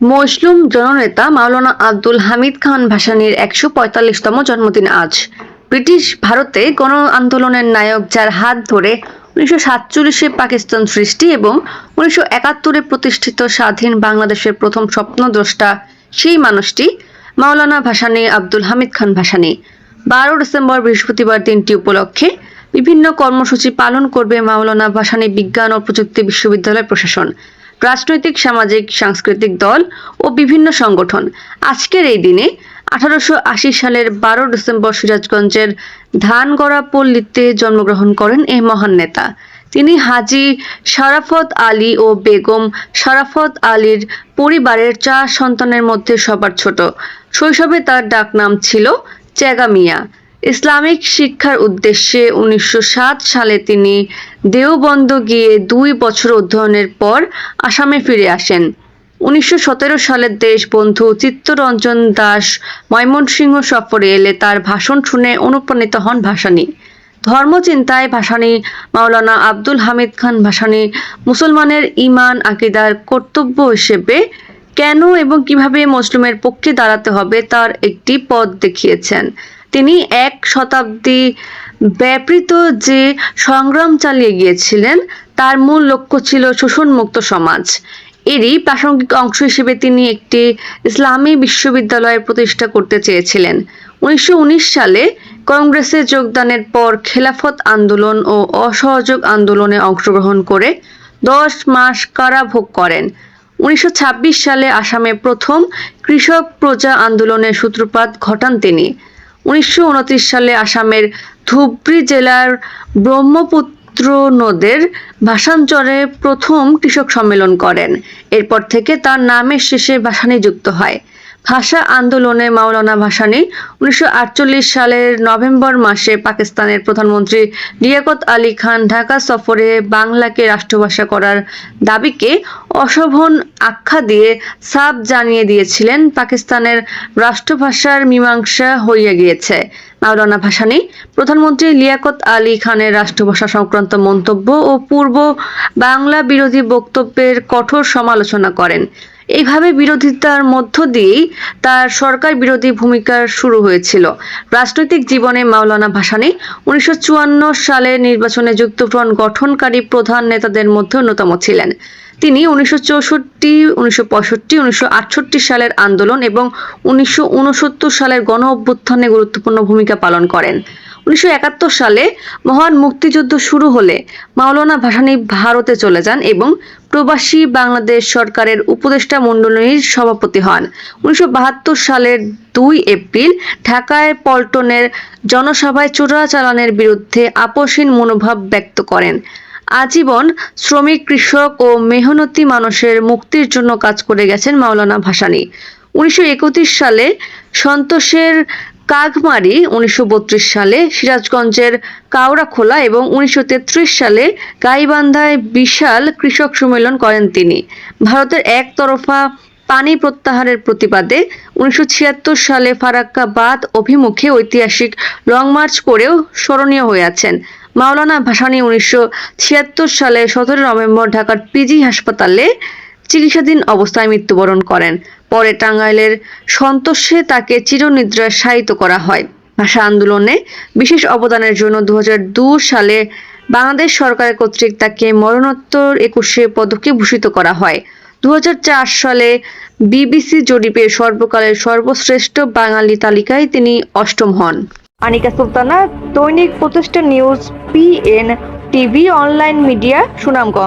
মজলুম জননেতা মাওলানা আব্দুল হামিদ খান ভাসানীর একশো পঁয়তাল্লিশতম জন্মদিন আজ। ব্রিটিশ ভারতে গণ আন্দোলনের নায়ক যার হাত ধরে উনিশশো সাতচল্লিশে পাকিস্তান সৃষ্টি এবং উনিশশো একাত্তরে প্রতিষ্ঠিত স্বাধীন বাংলাদেশের প্রথম স্বপ্নদ্রষ্টা সেই মানুষটি মাওলানা ভাসানি আব্দুল হামিদ খান ভাসানি। বারো ডিসেম্বর বৃহস্পতিবার দিনটি উপলক্ষে বিভিন্ন কর্মসূচি পালন করবে মাওলানা ভাসানি বিজ্ঞান ও প্রযুক্তি বিশ্ববিদ্যালয় প্রশাসন। রাজনৈতিক, সামাজিক, সাংস্কৃতিক দল ও বিভিন্ন সংগঠন। আজকের এই দিনে আঠারোশো আশি সালের বারো ডিসেম্বর সিরাজগঞ্জের ধানগড়া পল্লীতে জন্মগ্রহণ করেন এই মহান নেতা। তিনি হাজি শারাফত আলী ও বেগম শারাফত আলীর পরিবারের চার সন্তানের মধ্যে সবার ছোট। শৈশবে তার ডাকনাম ছিল চেগা মিয়া। ইসলামিক শিক্ষার উদ্দেশ্যে উনিশশো সাত সালে তিনি দেওবন্দ গিয়ে দুই বছর অধ্যয়নের পর আসামে ফিরে আসেন। উনিশশো সালের দেশবন্ধু চিত্তরঞ্জন দাস ময়মনসিংহ সফরে এলে তার ভাষণ শুনে অনুপ্রাণিত হন ভাসানী। ধর্মচিন্তায় ভাসানী, মাওলানা আব্দুল হামিদ খান ভাসানী মুসলমানের ইমান আকিদার কর্তব্য হিসেবে কেন এবং কীভাবে মুসলিমের পক্ষে দাঁড়াতে হবে তার একটি পথ দেখিয়েছেন। তিনি এক শতাব্দী ব্যাপৃত যে সংগ্রাম চালিয়ে গিয়েছিলেন, তার মূল লক্ষ্য ছিল শোষণমুক্ত সমাজ। এরই প্রাসঙ্গিক অংশ হিসেবে তিনি একটি ইসলামী বিশ্ববিদ্যালয় প্রতিষ্ঠা করতে চেয়েছিলেন। উনিশশো উনিশ সালে কংগ্রেসে যোগদানের পর খেলাফত আন্দোলন ও অসহযোগ আন্দোলনে অংশগ্রহণ করে দশ মাস কারাভোগ করেন। উনিশশো ছাব্বিশ সালে আসামে প্রথম কৃষক প্রজা আন্দোলনের সূত্রপাত ঘটান তিনি। উনিশশো সালে আসামের ধুবড়ী জেলার ব্রহ্মপুত্র নদের ভাষাঞ্চরে প্রথম কৃষক সম্মেলন করেন। এরপর থেকে তার নামের শেষে ভাসানী যুক্ত হয়। ভাষা আন্দোলনে মাওলানা ভাসানী উনিশশো সালের নভেম্বর মাসে পাকিস্তানের প্রধানমন্ত্রী লিয়াকত আলী খান ঢাকা সফরে বাংলাকে রাষ্ট্রভাষা করার দাবিকে অশোভন আখ্যা দিয়ে সাফ জানিয়ে দিয়েছিলেন, পাকিস্তানের রাষ্ট্রভাষার মীমাংসা হইয়া গিয়েছে। মাওলানা ভাসানী, প্রধানমন্ত্রী লিয়াকত আলী খানের রাষ্ট্রভাষা সংক্রান্ত মন্তব্য ও পূর্ব বাংলা বিরোধী বক্তব্যের কঠোর সমালোচনা করেন। এইভাবে বিরোধিতার মধ্য দিয়েই তার সরকার বিরোধী ভূমিকা শুরু হয়েছিল। রাজনৈতিক জীবনে মাওলানা ভাসানী উনিশশো চুয়ান্ন সালে নির্বাচনে যুক্তফ্রন্ট গঠনকারী প্রধান নেতাদের মধ্যে অন্যতম ছিলেন। তিনি উনিশশো চৌষট্টি, উনিশশো পঁয়ষট্টি, উনিশশো আটষট্টি সালের আন্দোলন এবং উনিশশো উনসত্তর সালের গণ অভ্যুত্থানে গুরুত্বপূর্ণ ভূমিকা পালন করেন। উনিশশো একাত্তর সালে মহান মুক্তিযুদ্ধ শুরু হলে মাওলানা ভাসানী ভারতে চলে যান এবং প্রবাসী বাংলাদেশ সরকারের উপদেষ্টা মণ্ডলীর সভাপতি হন। উনিশশো বাহাত্তর সালের দুই এপ্রিল ঢাকায় পল্টনের জনসভায় চোরাচালানের বিরুদ্ধে আপোষহীন মনোভাব ব্যক্ত করেন। আজীবন শ্রমিক, কৃষক ও মেহনতি মানুষের মুক্তির জন্য কাজ করে গেছেন মাওলানা ভাসানী। উনিশশো সালে সন্তোষের কাগমারি, উনিশশো বত্রিশ সালে সিরাজগঞ্জের কাউরাখোলা এবং উনিশশো তেত্রিশ সালে গাইবান্ধায় বিশাল কৃষক সম্মেলন করেন তিনি। ভারতের একতরফা পানি প্রত্যাহারের প্রতিবাদে উনিশশো ছিয়াত্তর সালে ফারাক্কা বাদ অভিমুখে ঐতিহাসিক লং মার্চ করেও স্মরণীয় হয়ে আছেন। মাওলানা ভাসানী উনিশশো সালে সতেরো নভেম্বর ঢাকার পিজি হাসপাতালে চিকিৎসাধীন অবস্থায় মৃত্যুবরণ করেন। পরে টাঙ্গাইলের সন্তোষে তাকে চিরনিদ্রায় শায়িত করা হয়। ভাষা আন্দোলনে বিশেষ অবদানের জন্য দু সালে বাংলাদেশ সরকার কর্তৃক তাকে মরণোত্তর একুশে পদকে ভূষিত করা হয়। দু হাজার চার সালে বিবিসি জরিপে সর্বকালের সর্বশ্রেষ্ঠ বাঙালি তালিকায় তিনি অষ্টম হন। আনিকা সুলতানা দৈনিক প্রতিষ্ঠান news PN TV online media Sunamganj.